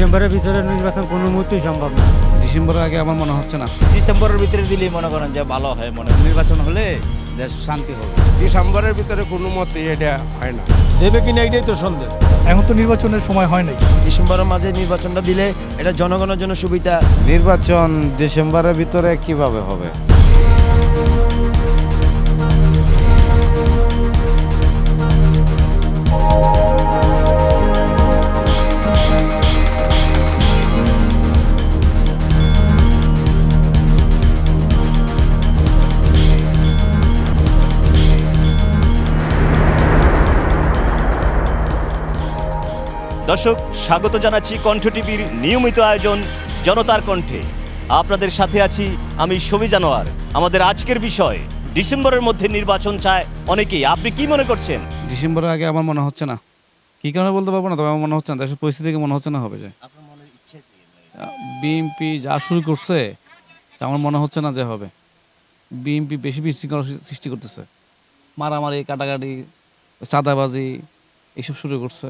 ডিসেম্বরের ভিতরে নির্বাচন কোনো মুহূর্তেই সম্ভব না। ডিসেম্বরের আগে আমার মনে হচ্ছে না। ডিসেম্বরের ভিতরে দিলেই মনে করেন যে ভালো হয় মনে নির্বাচন হলে দেশ শান্তি হবে। ডিসেম্বরের ভিতরে কোনো মতেই এটা হয় না। দেবে কিনা এটাই তো সন্দেহ। এখন তো নির্বাচনের সময় হয় নাই। ডিসেম্বরের মাঝে নির্বাচনটা দিলে এটা জনগণের জন্য সুবিধা। নির্বাচন ডিসেম্বরের ভিতরে কীভাবে হবে? দর্শক স্বাগত জানাচ্ছি কণ্ঠ টিভির নিয়মিত আয়োজন জনতার কণ্ঠে। আপনাদের সাথে আছি আমি সবি জানোয়ার। আমাদের আজকের বিষয় ডিসেম্বরের মধ্যে নির্বাচন চায় অনেকেই। আপনি কি মনে করছেন? ডিসেম্বরের আগে আমার মনে হচ্ছে না। কি কারণে বলতে পারব না? তবে আমার মনে হচ্ছে না। দেশের পরিস্থিতি থেকে মনে হচ্ছে না হবে যে। বিএনপি যা শুরু করছে আমার মনে হচ্ছে না যে হবে। বিএনপি বেশি বিশৃঙ্খলা সৃষ্টি করতেছে। মারামারি কাটাকাটি চাঁদাবাজি এইসব শুরু করছে।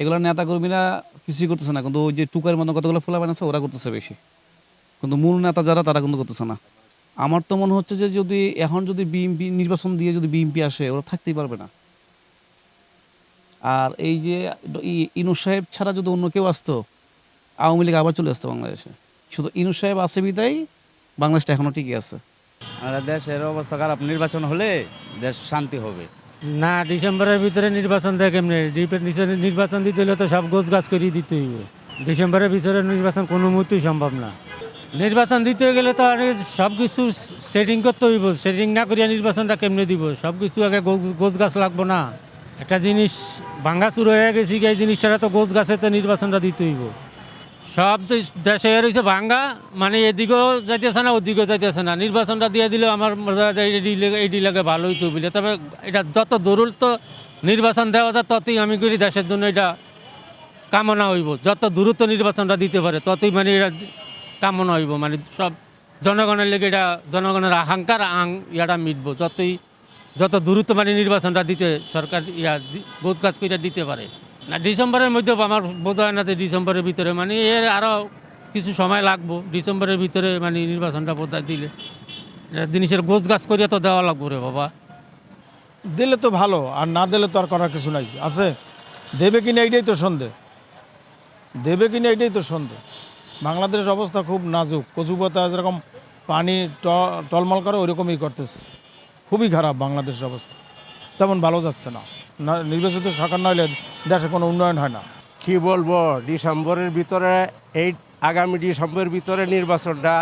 এগুলো নেতা কর্মীরা কিছুই করতেছে না। কিন্তু ওই যে টুকার মতো কতগুলো ফোলা বানাচ্ছে ওরা করতেছে বেশি। কিন্তু মূল নেতা যারা, তারা কিন্তু করতেছে না। আমার তো মনে হচ্ছে যে যদি এখন যদি বিএনপি নির্বাচন দিয়ে যদি বিএনপি আসে, ওরা থাকতেই পারবে না। আর এই যে ইনু সাহেব ছাড়া যদি অন্য কেউ আসতো, আওয়ামী লীগ আবার চলে আসতো বাংলাদেশে। শুধু ইনু সাহেব আছে বিদায় বাংলাদেশটা এখনও ঠিকই আছে। আমাদের দেশের অবস্থা খারাপ, নির্বাচন হলে দেশ শান্তি হবে। না, ডিসেম্বরের ভিতরে নির্বাচন দেয় কেমনি? নির্বাচন দিতে হলে তো সব গোছ গাছ করিয়ে দিতে হইব। ডিসেম্বরের ভিতরে নির্বাচন কোনো মুহূর্তেই সম্ভব না। নির্বাচন দিতে গেলে তো আগে সব কিছু সেটিং করতে হইব। সেটিং না করিয়া নির্বাচনটা কেমনে দিব? সব কিছু আগে গোছ গাছ লাগবো না। একটা জিনিস ভাঙ্গাচুর হয়ে গেছি এই জিনিসটা তো গোছ গাছে তো নির্বাচনটা দিতে হইব। সব দেশ- হইছে ভাঙ্গা মানে এদিকেও যাইতেছে না, ওদিকেও যাইতেছে না। নির্বাচনটা দিয়ে দিলেও আমার এডি লেগে ভালো হইতো বলে তবে এটা যত দরুল তো নির্বাচন দেওয়া যায়, ততই আমি করি দেশের জন্য এটা কামনা হইব। যত দূরত্ব নির্বাচনটা দিতে পারে, ততই মানে এটা কামনা হইব। মানে সব জনগণের লেগে এটা জনগণের আকাঙ্ক্ষার আং ইয়াটা মিটবো। যতই যত দূরত্ব মানে নির্বাচনটা দিতে সরকার ইয়া বোধ কাজ করে দিতে পারে। না, ডিসেম্বরের মধ্যে আমার বোধ হয় না ডিসেম্বরের ভিতরে মানে এর আরও কিছু সময় লাগবো, ডিসেম্বরের ভিতরে মানে নির্বাচনটা বোধ দিলে। জিনিসের গোছ গাছ করিয়া তো দেওয়া লাগবো রে বাবা। দিলে তো ভালো, আর না দিলে তো আর করার কিছু নাই। আছে? দেবে কিনা এটাই তো সন্দেহ দেবে কিনা এটাই তো সন্দেহ বাংলাদেশের অবস্থা খুব নাজুক। কচু পাতা যেরকম পানি টলমল করে, ওইরকমই করতেছে। খুবই খারাপ বাংলাদেশের অবস্থা। তেমন ভালো যাচ্ছে না। না, নির্বাচিত সরকার নইলে দেশে কোনো উন্নয়ন হয় না। কি বলব, ডিসেম্বরের ভিতরে এই আগামী ডিসেম্বরের ভিতরে নির্বাচনটা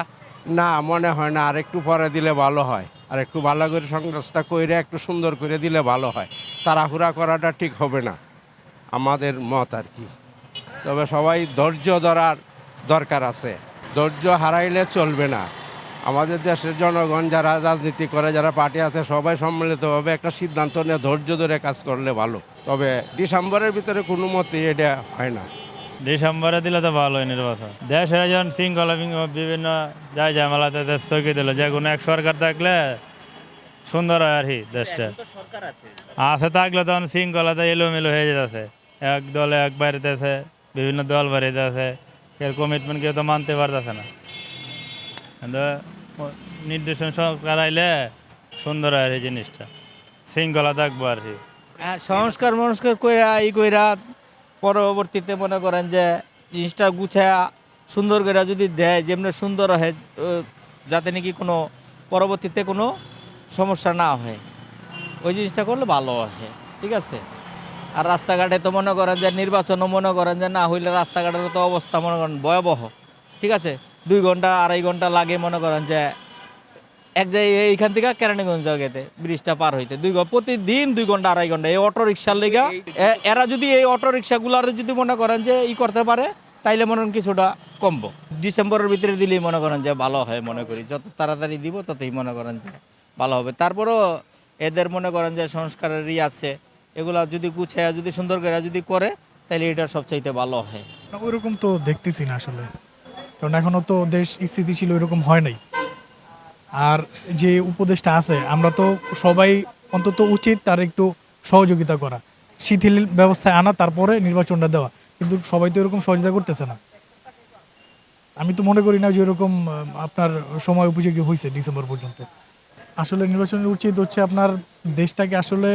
না, মনে হয় না, আর একটু পরে দিলে ভালো হয়। আর একটু ভালো করে সংস্থা করে একটু সুন্দর করে দিলে ভালো হয়। তাড়াহুড়া করাটা ঠিক হবে না, আমাদের মত আর কি। তবে সবাই ধৈর্য ধরার দরকার আছে। ধৈর্য হারাইলে চলবে না। আমাদের দেশের জনগণ যারা রাজনীতি করে যারা পার্টি আছে সবাই সম্মিলিতভাবে একটা সিদ্ধান্ত নিয়ে ধৈর্য ধরে কাজ করলে ভালো। তবে ডিসেম্বরের ভিতরে কোনো মতেই এটা হয় না। ডিসেম্বরে দিলে তো ভালো হয় নির্বাচন। দেশের একজন শৃঙ্খলা বিভিন্ন যায় ঝামেলাতে দেশ চৌকি দিল যে কোনো এক সরকার থাকলে সুন্দর হয় আর কি দেশটা। আছে। থাকলে তখন শৃঙ্খলাতে এলোমেলো হয়ে যেতেছে। এক দলে এক বাড়িতেছে বিভিন্ন দল বাড়িতেছে এর কমিটমেন্ট কেউ তো মানতে পারতেছে না। নির্দেশন সরকার আইলে সুন্দর হয় আর জিনিসটা। শৃঙ্খলা থাকব আর কি। আর সংস্কার মনস্কার কইরা, ই কইরা পরবর্তীতে মনে করেন যে জিনিসটা গুছায়া সুন্দর করে যদি দেয়, যেমনি সুন্দর হয় যাতে নাকি কোনো পরবর্তীতে কোনো সমস্যা না হয়। ওই জিনিসটা করলে ভালো হয়, ঠিক আছে? আর রাস্তাঘাটে তো মনে করেন যে নির্বাচনও মনে করেন যে না হইলে রাস্তাঘাটের তো অবস্থা মনে করেন ভয়াবহ, ঠিক আছে? দুই ঘণ্টা, আড়াই ঘণ্টা লাগে মনে করেন যে এক জায়গায় এইখান থেকে কেরানীগঞ্জ জায়গাতে ব্রিজটা পার হইতে। দুই প্রতিদিন দুই ঘণ্টা, আড়াই ঘণ্টা। এই অটো রিক্সার লেগা এরা যদি এই অটো রিক্সাগুলার যদি মনে করেন যে ই করতে পারে, তাইলে মনে করেন কিছুটা কমবো। ডিসেম্বরের ভিতরে দিলেই মনে করেন যে ভালো হয় মনে করি। যত তাড়াতাড়ি দিব, ততই মনে করেন যে ভালো হবে। তারপরও এদের মনে করেন যে সংস্কারের ই আছে, এগুলা যদি গুছায়া, যদি সুন্দর করে যদি করে তাহলে এটা সবচাইতে ভালো হয়। ওরকম তো দেখতেছি না আসলে। কারণ এখনও তো দেশ স্থিতিশীল ওইরকম হয় নাই। আর যে উপদেশটা আছে, আমরা তো সবাই অন্তত উচিত তার একটু সহযোগিতা করা। শিথিল ব্যবস্থায় আনা, তারপরে নির্বাচনটা দেওয়া। কিন্তু সবাই তো এরকম সহযোগিতা করতেছে না। আমি তো মনে করি না যে এরকম আপনার সময় উপযোগী হয়েছে ডিসেম্বর পর্যন্ত। আসলে নির্বাচনের উচিত হচ্ছে আপনার দেশটাকে আসলে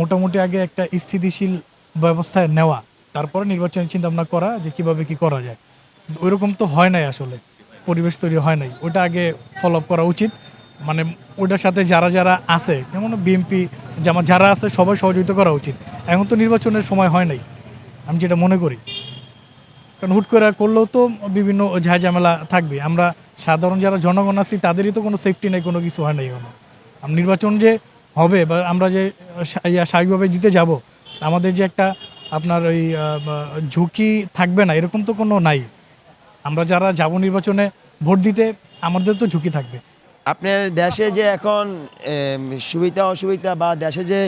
মোটামুটি আগে একটা স্থিতিশীল ব্যবস্থায় নেওয়া, তারপরে নির্বাচনের চিন্তা ভাবনা করা যে কীভাবে কি করা যায়। ওইরকম তো হয় নাই আসলে। পরিবেশ তৈরি হয় নাই। ওটা আগে ফলো আপ করা উচিত। মানে ওটার সাথে যারা যারা আছে, যেমন বিএনপি যেমন যারা আছে, সবাই সহযোগিতা করা উচিত। এখন তো নির্বাচনের সময় হয় নাই, আমি যেটা মনে করি। কারণ হুট করে করলেও তো বিভিন্ন ঝামেলা থাকবে। আমরা সাধারণ যারা জনগণ আছি, তাদেরই তো কোনো সেফটি নেই, কোনো কিছু হয় নাই এখনও। নির্বাচন যে হবে বা আমরা যে স্বাভাবিকভাবে জিতে যাব, আমাদের যে একটা আপনার ওই ঝুঁকি থাকবে না, এরকম তো কোনো নাই। আমরা যারা যাব নির্বাচনে ভোট দিতে, আমাদের তো ঝুঁকি থাকবে। আপনার দেশে যে এখন সুবিধা, অসুবিধা বা দেশে যে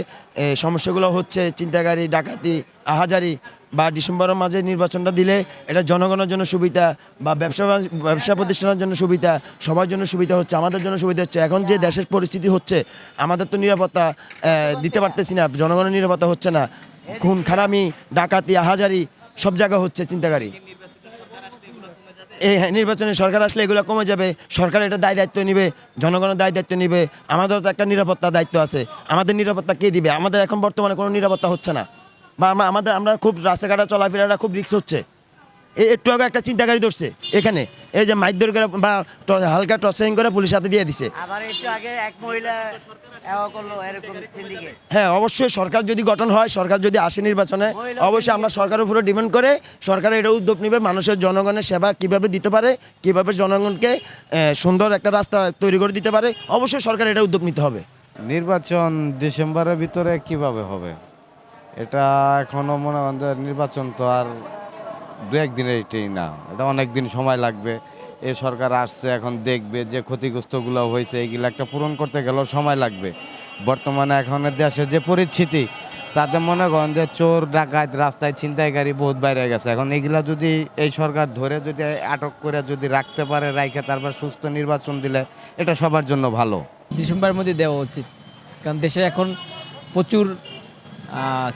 সমস্যাগুলো হচ্ছে চিন্তাকারী ডাকাতি আহাজারি বা ডিসেম্বরের মাঝে নির্বাচনটা দিলে এটা জনগণের জন্য সুবিধা বা ব্যবসা ব্যবসা প্রতিষ্ঠানের জন্য সুবিধা, সবার জন্য সুবিধা হচ্ছে, আমাদের জন্য সুবিধা হচ্ছে। এখন যে দেশের পরিস্থিতি হচ্ছে, আমাদের তো নিরাপত্তা দিতে পারতেছি না, জনগণের নিরাপত্তা হচ্ছে না। খুন, খারামি, ডাকাতি আহাজারি সব জায়গা হচ্ছে চিন্তাকারী এই হ্যাঁ, নির্বাচনে সরকার আসলে এগুলো কমে যাবে। সরকার এটা দায় দায়িত্ব নিবে জনগণের দায় দায়িত্ব নিবে। আমাদেরও তো একটা নিরাপত্তা দায়িত্ব আছে। আমাদের নিরাপত্তা কে দিবে? আমাদের এখন বর্তমানে কোনো নিরাপত্তা হচ্ছে না। বা আমাদের আমরা খুব রাস্তাঘাটে চলাফেরাটা খুব রিক্স হচ্ছে। একটু আগে একটা চিন্তা চিন্তাকারী ধরছে এখানে। এই যে মাইক ধরে করে বা ট- হালকা টর্চারিং করে পুলিশ হাতে দিয়ে দিছে। আবার একটু আগে এক মহিলা এও করল এরকম সিন্ডিকেট হ্যাঁ অবশ্যই সরকার যদি গঠন হয় সরকার যদি আসে নির্বাচনে অবশ্যই আমরা সরকারের উপরে ডিপেন্ড করে সরকার এটা উদ্যোগ নেবে মানুষের জনগণের সেবা কীভাবে দিতে পারে কীভাবে জনগণকে সুন্দর একটা রাস্তা তৈরি করে দিতে পারে অবশ্যই সরকার এটা উদ্যোগ নিতে হবে। নির্বাচন ডিসেম্বরের ভিতরে কীভাবে হবে? এটা এখনও মনে হয় নির্বাচন তো আর দু একদিনের এটাই না, এটা অনেক দিন সময় লাগবে। এ সরকার আসছে, এখন দেখবে যে ক্ষতিগ্রস্তগুলো হয়েছে, এগুলো একটা পূরণ করতে গেলেও সময় লাগবে। বর্তমানে এখন দেশের যে পরিস্থিতি, তাতে মনে করেন যে চোর, ডাকাত, রাস্তায় ছিনতাইকারী বহুত বাইরে গেছে। এখন এগুলা যদি এই সরকার ধরে যদি আটক করে যদি রাখতে পারে, রাইখে তারপর সুস্থ নির্বাচন দিলে, এটা সবার জন্য ভালো। ডিসেম্বরের মধ্যে দেওয়া উচিত। কারণ দেশে এখন প্রচুর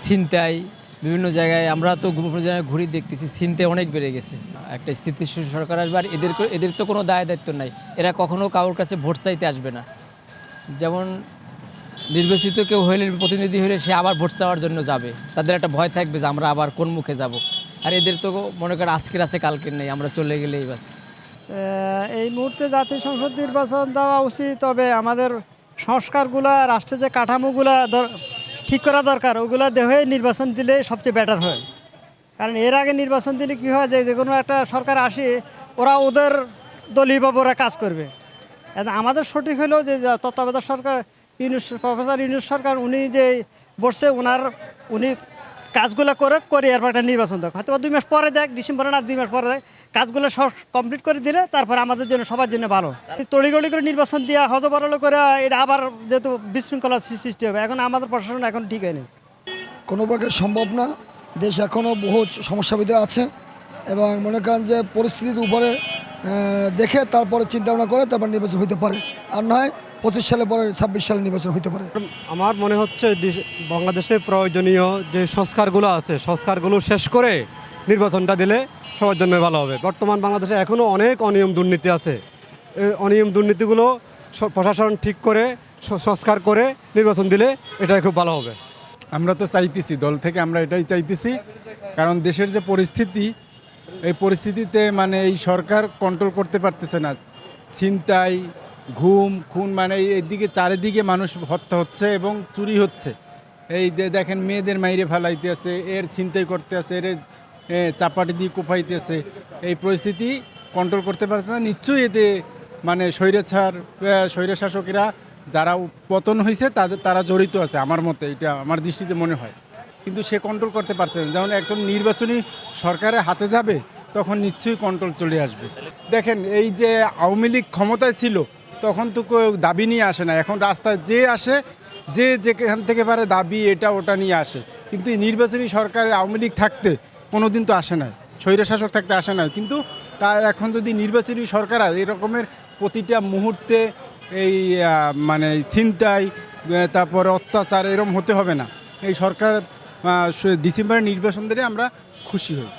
ছিনতাই বিভিন্ন জায়গায় আমরা তো বিভিন্ন জায়গায় ঘুরি, দেখতেছি ছিনতাই অনেক বেড়ে গেছে। একটা স্থিতিশীল সরকার আসবে, আর এদের এদের তো কোনো দায় দায়িত্ব নাই। এরা কখনো কারোর কাছে ভোট চাইতে আসবে না। যেমন নির্বাচিত কেউ হইলে, প্রতিনিধি হলে সে আবার ভোট চাওয়ার জন্য যাবে। তাদের একটা ভয় থাকবে যে আমরা আবার কোন মুখে যাব। আর এদের তো মনে করেন আজকের আছে, কালকের নেই, আমরা চলে গেলেই বাঁচি। এই মুহূর্তে জাতীয় সংসদ নির্বাচন দেওয়া উচিত, তবে আমাদের সংস্কারগুলা, রাষ্ট্রের যে কাঠামোগুলা ঠিক করা দরকার, ওগুলো দেহে নির্বাচন দিলে সবচেয়ে বেটার হয়। কারণ এর আগে নির্বাচন দিলে কী হয় যে যে কোনো একটা সরকার আসে, ওরা ওদের দলীয়ভাবে ওরা কাজ করবে। আমাদের সঠিক হলো যে, যা তত্ত্বাবধায়ক সরকার, ইউনুস, প্রফেসর ইউনুস সরকার, উনি যে বসছে, ওনার, উনি কাজগুলো করে করে এরপর একটা নির্বাচন দেখ। হয়তো দুই মাস পরে দেখ ডিসেম্বরে না দুই মাস পরে দেখ। কাজগুলো সব কমপ্লিট করে দিলে তারপর আমাদের জন্য, সবার জন্য ভালো। তড়িগড়ি করে নির্বাচন দেওয়া হতবরল করে, এটা আবার যেহেতু বিশৃঙ্খলা সৃষ্টি হবে, এখন আমাদের প্রশাসন এখন ঠিক হয়নি। কোনো প্রকার সম্ভব না। দেশ এখনও বহু সমস্যার ভিতরে আছে এবং মনে করেন যে পরিস্থিতির উপরে দেখে তারপরে চিন্তা ভাবনা করে তারপর নির্বাচন হইতে পারে। আর নয় পঁচিশ সালে পরে ছাব্বিশ সালে নির্বাচন হইতে পারে। আমার মনে হচ্ছে বাংলাদেশে প্রয়োজনীয় যে সংস্কারগুলো আছে সংস্কারগুলো শেষ করে নির্বাচনটা দিলে সবার জন্য ভালো হবে। বর্তমান বাংলাদেশে এখনও অনেক অনিয়ম দুর্নীতি আছে। এই অনিয়ম দুর্নীতিগুলো প্রশাসন ঠিক করে সংস্কার করে নির্বাচন দিলে এটাই খুব ভালো হবে। আমরা তো চাইতেছি দল থেকে আমরা এটাই চাইতেছি। কারণ দেশের যে পরিস্থিতি এই পরিস্থিতিতে মানে এই সরকার কন্ট্রোল করতে পারতেছে না। ছিনতাই ঘুম, খুন মানে এইদিকে চারিদিকে মানুষ হত্যা হচ্ছে এবং চুরি হচ্ছে। এই দেখেন মেয়েদের মাইরে ফেলাইতে আছে, এর ছিনতাই করতে আছে, এর চাপাটি দিয়ে কোপাইতে আছে। এই পরিস্থিতি কন্ট্রোল করতে পারছে না। নিশ্চয়ই এতে মানে স্বৈরাচার স্বৈর শাসকেরা যারা পতন হয়েছে তাদের, তারা জড়িত আছে আমার মতে, এটা আমার দৃষ্টিতে মনে হয়। কিন্তু সে কন্ট্রোল করতে পারছে না। যেমন একজন নির্বাচনী সরকারের হাতে যাবে, তখন নিশ্চয়ই কন্ট্রোল চলে আসবে। দেখেন এই যে আওয়ামী লীগ ক্ষমতায় ছিল তখন তো কেউ দাবি নিয়ে আসে না। এখন রাস্তায় যে আসে, যে যেখান থেকে পারে দাবি এটা ওটা নিয়ে আসে। কিন্তু নির্বাচনী সরকারে আওয়ামী লীগ থাকতে কোনো দিন তো আসে না স্বৈরশাসক থাকতে আসে না কিন্তু তা এখন যদি নির্বাচনী সরকার এরকমের প্রতিটা মুহূর্তে এই মানে ছিনতাই তারপরে অত্যাচার এরকম হতে হবে না। এই সরকার ডিসেম্বরের নির্বাচন দিলে আমরা খুশি হই।